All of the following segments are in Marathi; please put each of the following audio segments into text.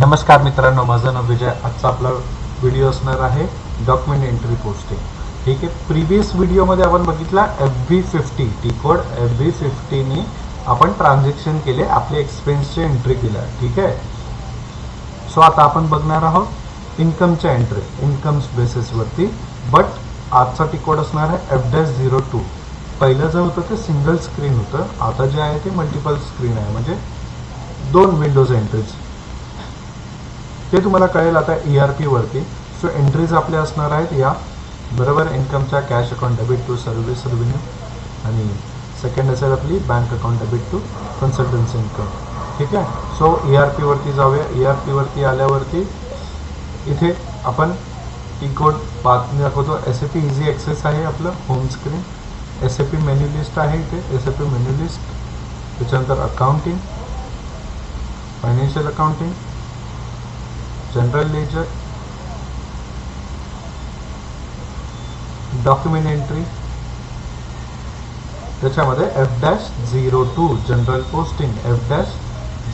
नमस्कार मित्रांनो माझं नाव विजय. आजचा आपला व्हिडिओ असणार आहे डॉक्युमेंट एंट्री पोस्टिंग ठीक आहे? प्रिव्हियस व्हिडिओमध्ये आपण बघितला F B fifty T code F B फिफ्टीनी आपण ट्रान्झॅक्शन केले आपले एक्सपेन्सचे एंट्री केल्या ठीक आहे? सो आता आपण बघणार आहोत इन्कमच्या एंट्री इन्कम्स बेसिसवरती बट आजचा टी कोड असणार आहे एफ डॅश झिरो टू पहिलं जे होतं ते सिंगल स्क्रीन होतं. आता जे आहे ते मल्टिपल स्क्रीन आहे. म्हणजे दोन विंडोज एंट्रीज ते तुम्हाला कळेल आता ई आर पीवरती सो एंट्रीज आपल्या असणार आहेत या. बरोबर इन्कमच्या cash account debit to service revenue आणि सेकंड असेल आपली bank account debit to consultancy income ठीक आहे? सो ई आर पीवरती जाऊया. ई आर पीवरती आल्यावरती इथे आपण टी कोड पाच दाखवतो. S A P easy access आहे आपलं home screen S A P menu list आहे इथे. S A P menu list त्याच्यानंतर accounting financial accounting general ledger document entry त्याच्यामध्ये F dash zero two general posting F dash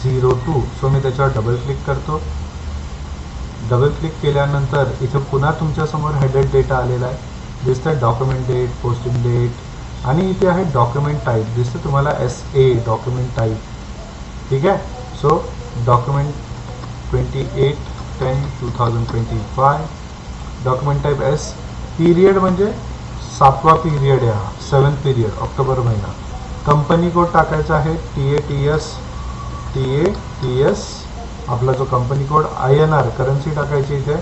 zero two so मी त्याच्यावर डबल क्लिक करतो. डबल क्लिक केल्यानंतर इथे पुन्हा तुमच्यासमोर हेडेड डेटा आलेला आहे. दिसतंय डॉक्युमेंट डेट पोस्टिंग डेट आणि इथे आहे डॉक्युमेंट टाईप दिसतं तुम्हाला एस ए डॉक्युमेंट टाईप ठीक आहे? So document twenty eight ten two thousand twenty five document type S period म्हणजे सातवा पीरियड आहे हा सेवन्थ पिरियड ऑक्टोबर महिना. कंपनी कोड टाकायचा आहे T A T S T A T S आपला जो company code I N R currency टाकायची इथे.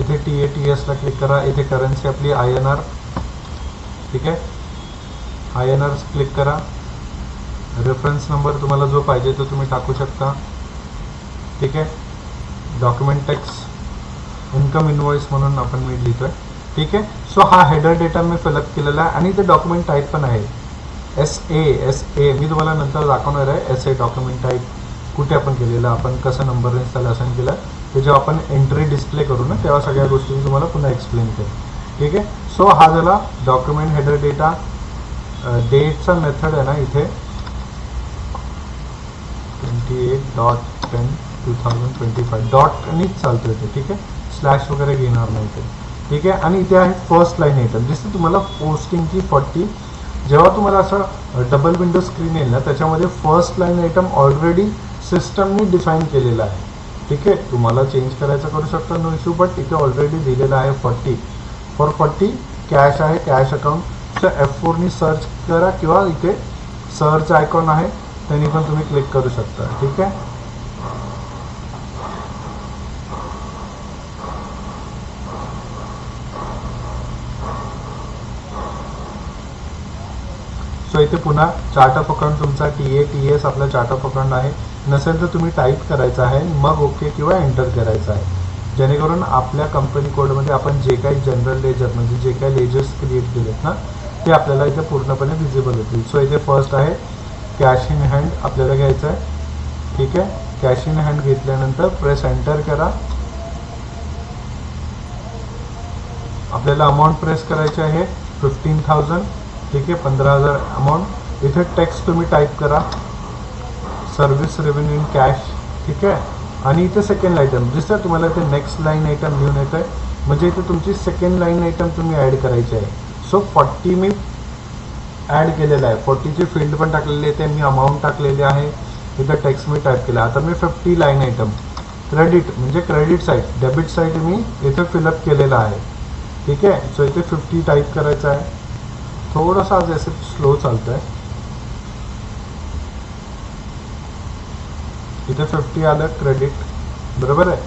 इथे टी ए टी एसला क्लिक करा. इथे करन्सी आपली आय एन आर ठीक आहे? आय एन आर क्लिक करा. रेफरन्स नंबर तुम्हाला जो पाहिजे तो तुम्ही टाकू शकता. ठीक आहे? डॉक्युमेंट टॅक्स इन्कम इनवॉइस म्हणून आपण मी लिहितो आहे ठीक आहे? सो हा हेडर डेटा मी फिलअप केलेला आहे आणि ते डॉक्युमेंट टाईप पण आहे. एस ए एस ए मी तुम्हाला नंतर दाखवणार आहे. एस ए डॉक्युमेंट टाईप कुठे आपण केलेलं आपण कसं नंबरने त्याला असाइन केलं? ते जेव्हा आपण एंट्री डिस्प्ले करू ना तेव्हा सगळ्या गोष्टी मी तुम्हाला पुन्हा एक्सप्लेन करेन. ठीक आहे? सो हा झाला डॉक्युमेंट हेडर डेटा डेटचा मेथड आहे ना इथे. Twenty eight dot ten two thousand twenty five डॉटनीच चालतो इथे ठीक आहे? स्लॅश वगैरे घेणार नाही ते ठीक आहे? आणि इथे आहे फर्स्ट लाईन आयटम दिसते तुम्हाला पोस्टिंगची फॉर्टी जेव्हा तुम्हाला असं डबल विंडो स्क्रीन येईल ना त्याच्यामध्ये फर्स्ट लाईन आयटम ऑलरेडी सिस्टमनी डिफाईन केलेला आहे. ठीक आहे? तुम्हाला चेंज करायचं करू शकता नो इश्यू बट इथे ऑलरेडी दिलेलं आहे फॉर्टी फॉर फॉर्टी कॅश आहे कॅश अकाउंट. सो एफ फोरनी सर्च करा किंवा इथे सर्च आयकॉन आहे त्यांनी पण तुम्ही क्लिक करू शकता. ठीक आहे? सो इथे पुन्हा चार्ट ऑफ अकाउंट तुमचा टी ए टी एस आपला चार्ट ऑफ अकाउंट आहे. नसेल तर तुम्ही टाईप करायचं आहे मग ओके किंवा एंटर करायचं आहे. जेणेकरून आपल्या कंपनी कोडमध्ये आपण जे काही जनरल लेजर म्हणजे जे काही लेजर्स क्रिएट केलेत ना ते आपल्याला इथे पूर्णपणे विजिबल होतील. सो इथे फर्स्ट आहे कॅश इन हँड आपल्याला घ्यायचं आहे. ठीक आहे? कॅश इन हँड घेतल्यानंतर प्रेस एंटर करा. आपल्याला अमाऊंट प्रेस करायचे आहे फिफ्टीन थाउजंड ठीक आहे? पंधरा हजार अमाऊंट इथे टेक्स्ट तुम्ही टाईप करा. सर्व्हिस रेव्हेन्यू इन कॅश ठीक आहे? आणि इथे सेकंड आयटम दिसतं तुम्हाला इथे नेक्स्ट लाईन आयटम घेऊन येतं आहे म्हणजे इथे तुमची सेकंड लाईन आयटम तुम्ही ॲड करायची आहे. सो फॉर्टी मी ॲड केलेलं आहे. फॉर्टीची फील्ड पण टाकलेली आहे. ते मी अमाऊंट टाकलेली आहे. इथं टेक्स्ट मी टाईप केला. आता मी फिफ्टी लाईन आयटम क्रेडिट म्हणजे क्रेडिट साईड डेबिट साईड मी इथं फिलअप केलेला आहे. ठीक आहे? सो इथे फिफ्टी टाईप करायचं आहे. थोडंसं आज असं स्लो चालतं आहे इथे फिफ्टी आलं क्रेडिट बरोबर आहे?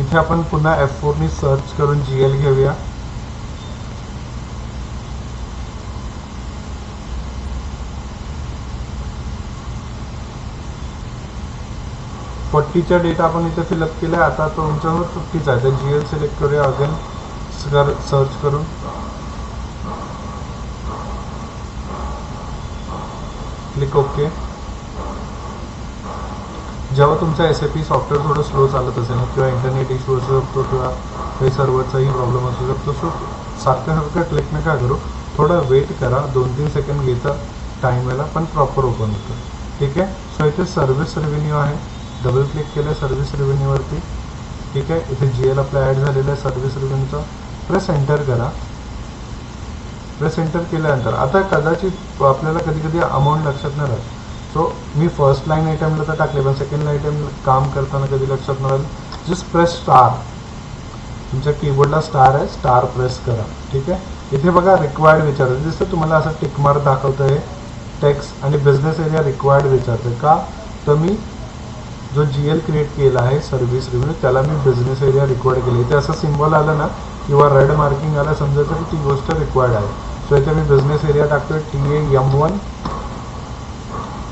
इथे आपण पुन्हा एफ फोरनी सर्च करून जी एल घेऊया. फोर्टीचा डेटा आपण इथे फिलअप केला आता तो तुमच्यावर फिफ्टीचा आहे. तर जी एल सिलेक्ट करूया अगेन सर्च करून. क्लिक ओके जेव्हा तुमचं एस ए पी सॉफ्टवेअर थोडं स्लो चालत असेल किंवा इंटरनेट इश्यू असू शकतो किंवा काही सर्व्हरचाही प्रॉब्लेम असू शकतो सो सारखं सारखं क्लिक नका करू. थोडं वेट करा दोन तीन सेकंड घेतं टाईमला पण प्रॉपर ओपन होतं. ठीक आहे? सो इथे सर्व्हिस रेव्हेन्यू आहे. डबल क्लिक केलं सर्व्हिस रेव्हेन्यूवरती ठीक आहे? इथे जी एल आपला ॲड झालेला आहे सर्व्हिस रेव्हेन्यूचा प्रेस एंटर करा. प्रेस एंटर केल्यानंतर आता कदाचित आपल्याला कधी कधी अमाऊंट लक्षात नाही राहत. सो मी फर्स्ट लाईन आयटमला तर टाकले पण सेकंड आयटम काम करताना कधी लक्षात नाही जस्ट प्रेस स्टार तुमच्या कीबोर्डला स्टार आहे स्टार प्रेस करा. ठीक आहे? इथे बघा रिक्वायर्ड विचारतं. दिसतं तुम्हाला असं टिकमार्क दाखवतं आहे टेक्स आणि बिझनेस एरिया रिक्वायर्ड विचारतं का? तर मी जो जी एल क्रिएट केला आहे सर्व्हिस रिव्ह्यू त्याला मी बिझनेस एरिया रिक्वायर्ड केली. इथे असं सिम्बॉल आलं ना किंवा रेड मार्किंग आलं समजायचं की ती गोष्ट रिक्वायर्ड आहे. सो इथे मी बिझनेस एरिया टाकतोय टी ए एम वन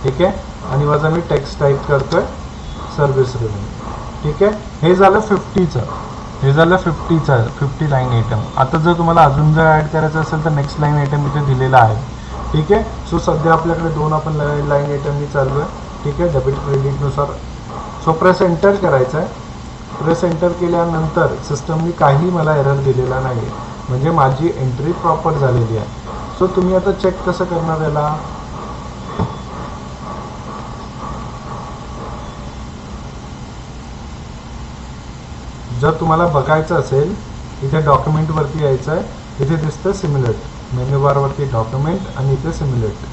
ठीक आहे? आणि माझा मी टेक्स्ट टाईप करतोय सर्व्हिस रेव्हेन्यू ठीक आहे? हे झालं फिफ्टीचं हे झालं फिफ्टीचं फिफ्टी लाईन आयटम आता जर तुम्हाला अजून जर ॲड करायचं असेल तर नेक्स्ट लाईन आयटम इथे दिलेला आहे. ठीक आहे? सो सध्या आपल्याकडे दोन आपण लाईन आयटमनी चालू आहे ठीक आहे? डेबिट क्रेडिटनुसार सो प्रेस एंटर करायचं आहे प्रेस एंटर केल्यानंतर सिस्टमनी काही मला एरर दिलेला नाही म्हणजे माझी एंट्री प्रॉपर झालेली आहे. सो तुम्ही आता चेक कसं करणार याला? जर तुम्हाला बघायचं असेल इथे डॉक्युमेंटवरती यायचं आहे इथे दिसतं सिम्युलेट मेन्यू बारवरती डॉक्युमेंट आणि इथे सिम्युलेट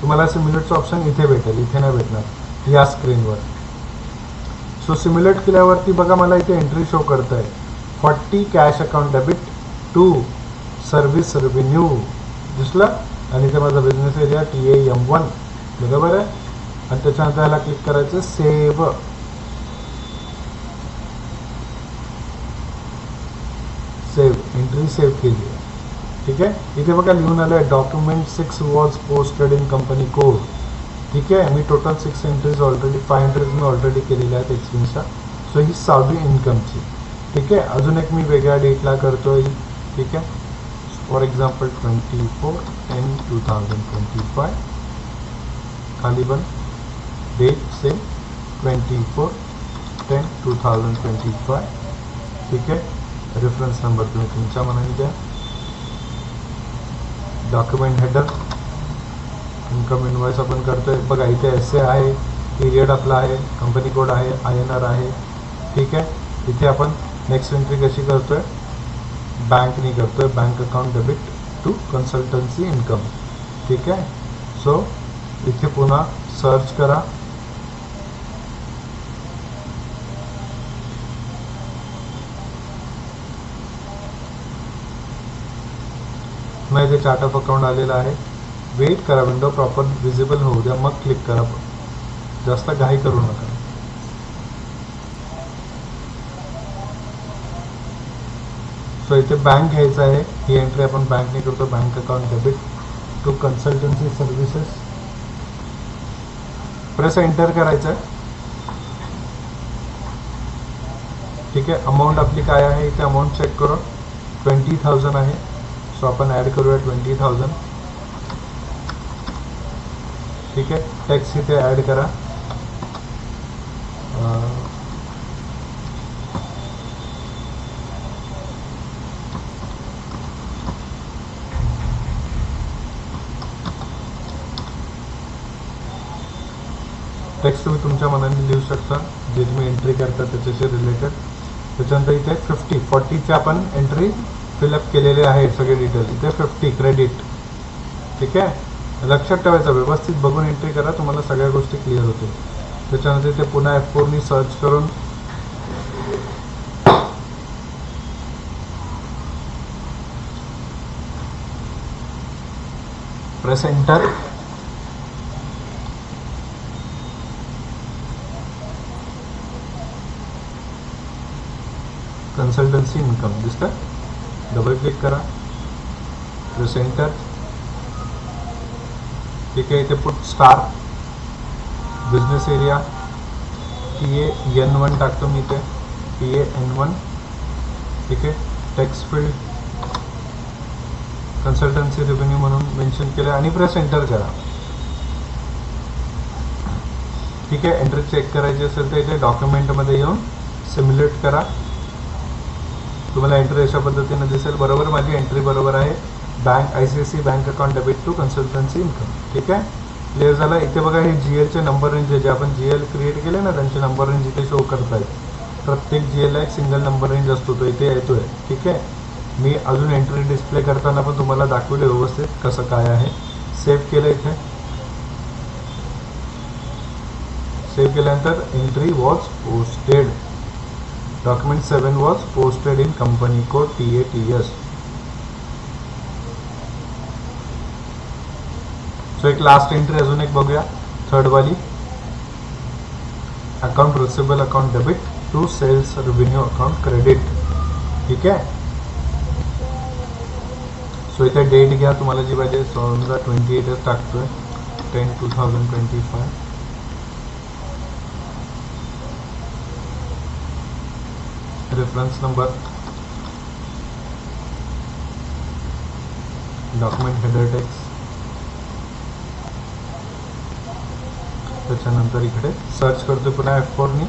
तुम्हाला सिम्युलेटचं ऑप्शन इथे भेटेल इथे नाही भेटणार या स्क्रीनवर सो सिम्युलेट केल्यावरती बघा मला इथे एंट्री शो करत आहे forty cash account debit to service revenue दिसलं? आणि इथे माझा business area T A M one बरोबर आहे? आणि त्याच्यानंतर ह्याला क्लिक करायचं सेव्ह सेव्ह सेव्ह केली ठीक आहे इथे बघा लिहून आलं आहे document six was posted in company code ठीक आहे मी total six entries already five hundred मी ऑलरेडी केलेल्या आहेत एक्सपिरियन्सच्या सो ही सहावी इन्कमची ठीक आहे अजून एक मी वेगळ्या डेटला करतोय ठीक आहे for example twenty four ten two thousand twenty five खाली पण date same twenty four ten two thousand twenty five ठीक आहे रेफरन्स नंबर तुम्ही तुमच्या मनाने द्या डॉक्युमेंट हेडर इन्कम आपण करतोय। बघा, इथे एस ए आहे पिरियड आपला आहे कंपनी कोड आहे आय एन आर आहे. ठीक आहे? इथे आपण नेक्स्ट एंट्री कैसी कशी करतोय? बँकनी करतोय. Bank account debit to consultancy income ठीक आहे? सो इथे पुन्हा सर्च करा. मग इथे चार्ट ऑफ अकाउंट आलेला आहे. वेट करा विंडो प्रॉपर विजिबल होऊ द्या. मग क्लिक करा. जास्त घाई करू नका. सो इथे बँक घ्यायचं आहे. ही एंट्री आपण बँकने करतो. Bank account debit to consultancy services press enter करायचं. आहे ठीक आहे. अमाऊंट आपली काय आहे? इथे अमाऊंट चेक करू. ट्वेंटी थाउजंड आहे. सो आपण ॲड करूया ट्वेंटी थाउजंड ठीक आहे टॅक्स इथे ॲड करा. टॅक्स टेक्स्ट तुम्ही तुमच्या मनाने लिहू शकता. जे तुम्ही एंट्री करता त्याच्याशी रिलेटेड त्याच्यानंतर इथे फिफ्टी फॉर्टीची आपण एंट्री फिलअप केलेले आहे सगळे डिटेल्स इथे फिफ्टी क्रेडिट ठीक आहे? लक्षात ठेवायचं व्यवस्थित बघून एंट्री करा तुम्हाला सगळ्या गोष्टी क्लिअर होतील. त्याच्यानंतर इथे पुन्हा एफ फोरनी सर्च करून प्रेस एंटर कन्सल्टन्सी इन्कम दिसतं? डबल क्लिक करा. प्रेस एंटर ठीक आहे इथे put star business area T A N one टाकतो मी इथे. टी ए एन वन ठीक आहे टेक्स फील्ड कन्सल्टन्सी रेव्हेन्यू म्हणून मेन्शन केलं आणि प्रेस एंटर करा. ठीक आहे एंट्री चेक करायची असेल तर इथे डॉक्युमेंटमध्ये येऊन सिम्युलेट करा. तुम्हाला एंट्री अशा पद्धतीने दिसेल. बरोबर माझी एंट्री बरोबर आहे. Bank I C I C bank account debit to consultancy income ठीक आहे? क्लिअर झाला? इथे बघा हे जी एलचे नंबर रेंज जे आपण जी एल क्रिएट केले ना त्यांचे नंबर रेंज इथे शो करत आहेत प्रत्येक जी एलला एक सिंगल नंबर रेंज असतो. तो इथे येतोय. ठीक आहे? मी अजून एंट्री डिस्प्ले करताना पण तुम्हाला दाखवले व्यवस्थित कसं काय आहे. सेव्ह केलं इथे. सेव्ह केल्यानंतर entry was posted document seven was posted in company code T A T S so एक लास्ट एंट्री अजून एक बघूया. थर्ड वाली. Account receivable account debit to sales revenue account credit ठीक आहे? सो इथे डेट घ्या. तुम्हाला जी पाहिजे समजा ट्वेंटी एटच टाकतोय. Ten two thousand twenty five reference number document header text त्याच्यानंतर इकडे सर्च करतोय पुन्हा एफ़ फोरनी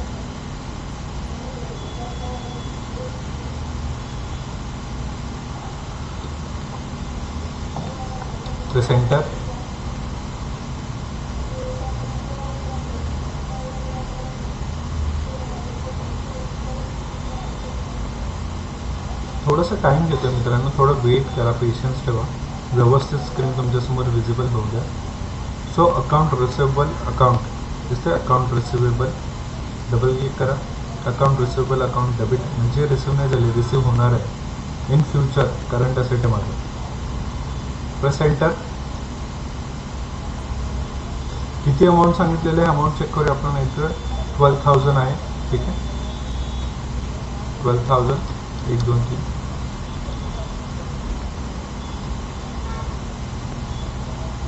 प्रेस एंटर थोडंसं घेतो आहे मित्रांनो. थोडं वेट करा पेशन्स ठेवा. व्यवस्थित स्क्रीन तुमच्यासमोर विजिबल होऊ द्या. सो अकाउंट रिसिवेबल अकाउंट दिसतंय अकाउंट रिसिवेबल डबल क्लिक करा. अकाउंट रिसिवेबल अकाउंट डेबिट म्हणजे रिसिव्ह नाही झाले रिसिव्ह होणार आहे. इन फ्युचर करंट असेटमध्ये आहे प्रेस एंटर किती अमाऊंट सांगितलेलं आहे? अमाऊंट चेक करूया आपण इथं. ट्वेल्व थाउजंड आहे. ठीक आहे. ट्वेल्व थाउजंड एक दोन तीन.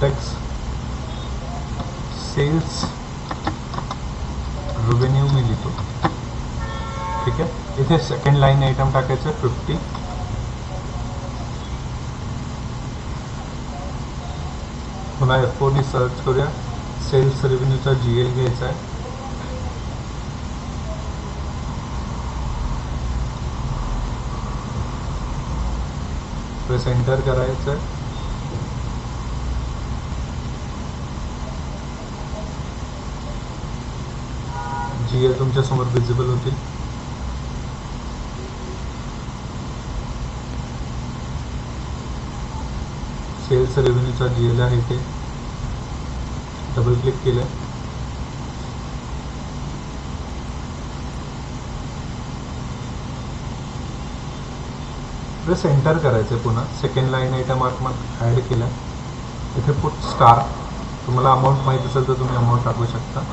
टॅक्स सेल्स रेव्हेन्यू मी लिहितो. ठीक आहे? इथे सेकंड लाईन आयटम टाकायचं फिफ्टी पुन्हा एफ फोरनी सर्च करूया. सेल्स रेव्हेन्यूचा जी एल घ्यायचा आहे. प्रेस एंटर करायचं आहे. जी एल तुमच्यासमोर विजिबल होतील सेल्स रेव्हेन्यूचा जी एल आहे ते. डबल क्लिक केलं. प्रेस एंटर करायचं पुन्हा. सेकंड लाईन आयटम मग ॲड केलं. इथे पुट स्टार तुम्हाला अमाऊंट माहीत असेल तर तुम्ही अमाऊंट टाकू शकता.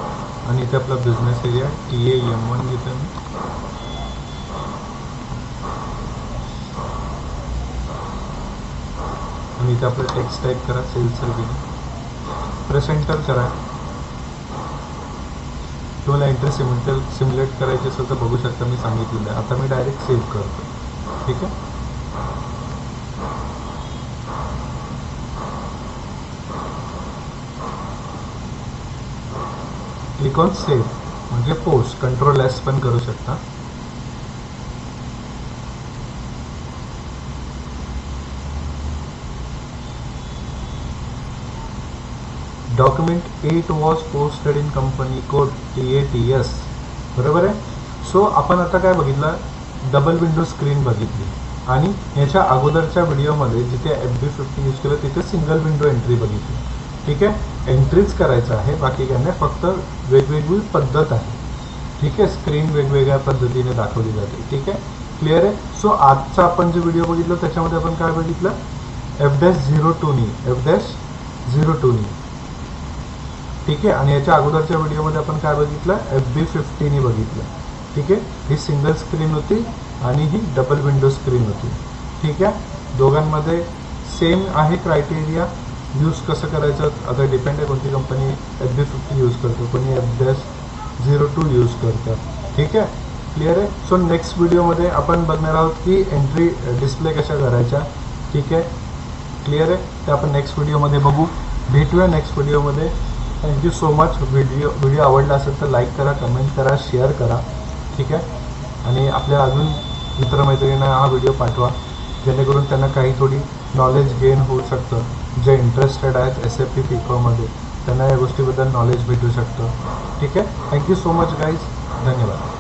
आणि इथे आपला business area T A M one घेतो मी आणि इथे आपलं टेक्स्ट टाईप करा सेल्स सर्विस प्रेस एंटर करा. तुम्हाला एंट्री सिम्युलेट सिम्युलेट करायची असेल तर बघू शकता मी सांगितलेलं आहे. आता मी डायरेक्ट सेव्ह करतो. ठीक आहे? क्लिक ऑन सेव्ह म्हणजे पोस्ट कंट्रोल एस पण करू शकता. Document eight was posted in company code T A T S बरोबर आहे? सो आपण आता काय बघितलं? डबल विंडो स्क्रीन बघितली. आणि ह्याच्या अगोदरच्या व्हिडिओमध्ये जिथे एफ बी फिफ्टी यूज केलं तिथे सिंगल विंडो एंट्री बघितली. ठीक आहे? एंट्रीच करायचं आहे. बाकी काय नाही फक्त वेगवेगळी पद्धत आहे. ठीक आहे? स्क्रीन वेगवेगळ्या पद्धतीने दाखवली जाते. ठीक आहे? क्लिअर आहे? सो आजचा आपण जे व्हिडिओ बघितलं त्याच्यामध्ये आपण काय बघितलं? एफ डॅश झिरो टूनी एफ डॅश झिरो टूनी ठीक आहे? आणि याच्या अगोदरच्या व्हिडिओमध्ये आपण काय बघितलं? एफ बी फिफ्टीनी बघितलं. ठीक आहे? ही सिंगल स्क्रीन होती आणि ही डबल विंडो स्क्रीन होती. ठीक आहे? दोघांमध्ये सेम आहे क्रायटेरिया यूज कसं करायचं? आता डिपेंड आहे कोणती company F B fifty use करतो कोणी F dash zero two use करतं ठीक आहे? क्लिअर आहे? सो नेक्स्ट व्हिडिओमध्ये आपण बघणार आहोत की एंट्री डिस्प्ले कशा करायच्या. ठीक आहे? क्लिअर आहे? ते आपण नेक्स्ट व्हिडिओमध्ये बघू. भेटूया नेक्स्ट व्हिडिओमध्ये thank you so much video video आवडला असेल तर लाईक करा कमेंट करा शेअर करा. ठीक आहे? आणि आपल्या अजून मित्रमैत्रिणींना हा व्हिडिओ पाठवा. जेणेकरून त्यांना काही थोडी नॉलेज गेन होऊ शकतं. जे इंटरेस्टेड आहेत एस एफ पी पिकोमध्ये त्यांना या गोष्टीबद्दल नॉलेज भेटू शकतं. ठीक आहे? थँक्यू सो मच गाईज धन्यवाद.